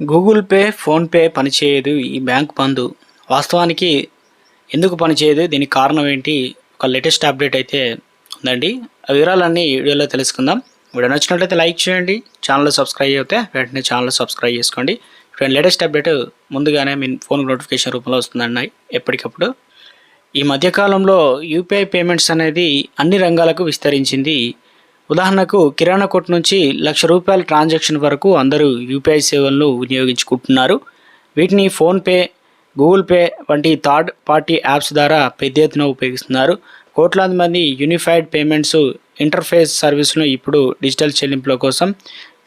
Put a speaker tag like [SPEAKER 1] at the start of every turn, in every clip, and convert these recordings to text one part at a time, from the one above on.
[SPEAKER 1] Google pay PhonePe పనిచేయదు ఈ bank బంద్ వాస్తవానికి ఎందుకు పనిచేయదు? దీనికి కారణం ఏంటి? ఒక లేటెస్ట్ అప్డేట్ అయితే ఉందండి. ఆ వివరాలన్నీ వీడియోలో తెలుసుకుందాం. వీడియో నచ్చినట్లయితే లైక్ చేయండి. ఛానల్ సబ్స్క్రైబ్ అయితే వెంటనే ఛానల్ సబ్స్క్రైబ్ చేసుకోండి. ఇప్పుడు లేటెస్ట్ అప్డేట్ ముందుగానే మీ ఫోన్ నోటిఫికేషన్ రూపంలో వస్తుందండి ఎప్పటికప్పుడు. ఈ మధ్యకాలంలో యూపీఐ పేమెంట్స్ అనేది అన్ని రంగాలకు విస్తరించింది. ఉదాహరణకు కిరాణా కొట్టు నుంచి లక్ష రూపాయల ట్రాన్సాక్షన్ వరకు అందరూ యూపీఐ సేవలను వినియోగించుకుంటున్నారు. వీటిని ఫోన్పే గూగుల్ పే వంటి థర్డ్ పార్టీ యాప్స్ ద్వారా పెద్ద ఎత్తున ఉపయోగిస్తున్నారు. కోట్లాది మంది యూనిఫైడ్ పేమెంట్స్ ఇంటర్ఫేస్ సర్వీసులను ఇప్పుడు డిజిటల్ చెల్లింపుల కోసం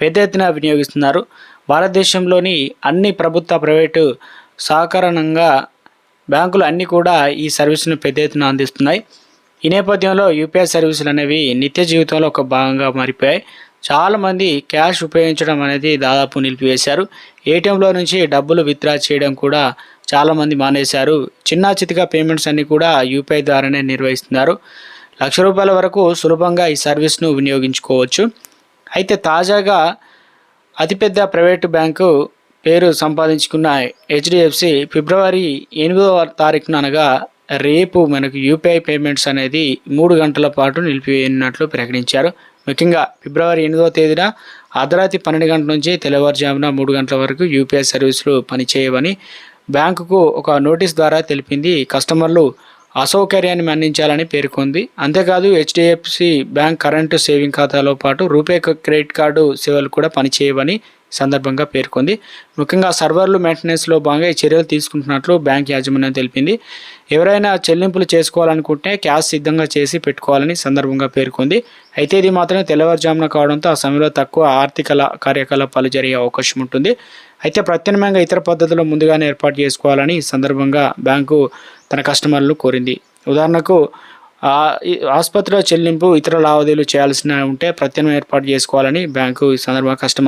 [SPEAKER 1] పెద్ద ఎత్తున వినియోగిస్తున్నారు. భారతదేశంలోని అన్ని ప్రభుత్వ ప్రైవేటు సహకారణంగా బ్యాంకులు అన్నీ కూడా ఈ సర్వీసును పెద్ద ఎత్తున అందిస్తున్నాయి. ఈ నేపథ్యంలో యూపీఐ సర్వీసులు అనేవి నిత్య జీవితంలో ఒక భాగంగా మారిపోయాయి. చాలామంది క్యాష్ ఉపయోగించడం అనేది దాదాపు నిలిపివేశారు. ఏటీఎంలో నుంచి డబ్బులు విత్డ్రా చేయడం కూడా చాలామంది మానేశారు. చిన్న చితిగా పేమెంట్స్ అన్నీ కూడా యూపీఐ ద్వారానే నిర్వహిస్తున్నారు. లక్ష రూపాయల వరకు సులభంగా ఈ సర్వీస్ను వినియోగించుకోవచ్చు. అయితే తాజాగా అతిపెద్ద ప్రైవేటు బ్యాంకు పేరు సంపాదించుకున్న హెచ్డిఎఫ్సి ఫిబ్రవరి ఎనిమిదవ తారీఖున అనగా రేపు మనకు యూపీఐ పేమెంట్స్ అనేది మూడు గంటల పాటు నిలిపివేయనున్నట్లు ప్రకటించారు. ముఖ్యంగా ఫిబ్రవరి ఎనిమిదవ తేదీన అర్ధరాత్రి పన్నెండు గంటల నుంచి తెల్లవారుజామున మూడు గంటల వరకు యూపీఐ సర్వీసులు పనిచేయవని బ్యాంకుకు ఒక నోటీస్ ద్వారా తెలిపింది. కస్టమర్లు అసౌకర్యాన్ని మన్నించాలని పేర్కొంది. అంతేకాదు హెచ్డిఎఫ్సి బ్యాంక్ కరెంటు సేవింగ్ ఖాతాలో పాటు రూపే క్రెడిట్ కార్డు సేవలు కూడా పనిచేయవని సందర్భంగా పేర్కొంది. ముఖ్యంగా సర్వర్లు మెయింటెనెన్స్లో భాగంగా ఈ చర్యలు తీసుకుంటున్నట్లు బ్యాంక్ యాజమాన్యం తెలిపింది. ఎవరైనా చెల్లింపులు చేసుకోవాలనుకుంటే క్యాష్ సిద్ధంగా చేసి పెట్టుకోవాలని సందర్భంగా పేర్కొంది. అయితే ఇది మాత్రమే తెల్లవారుజామున కావడంతో ఆ సమయంలో తక్కువ ఆర్థిక కార్యకలాపాలు జరిగే అవకాశం ఉంటుంది. అయితే ప్రత్యామ్నాయంగా ఇతర పద్ధతులు ముందుగానే ఏర్పాటు చేసుకోవాలని ఈ సందర్భంగా బ్యాంకు తన కస్టమర్లు కోరింది. ఉదాహరణకు ఆసుపత్రిలో చెల్లింపు ఇతర లావాదేవీలు చేయాల్సిన ఉంటే ప్రత్యామ్నాయం ఏర్పాటు చేసుకోవాలని బ్యాంకు ఈ సందర్భంగా కస్టమర్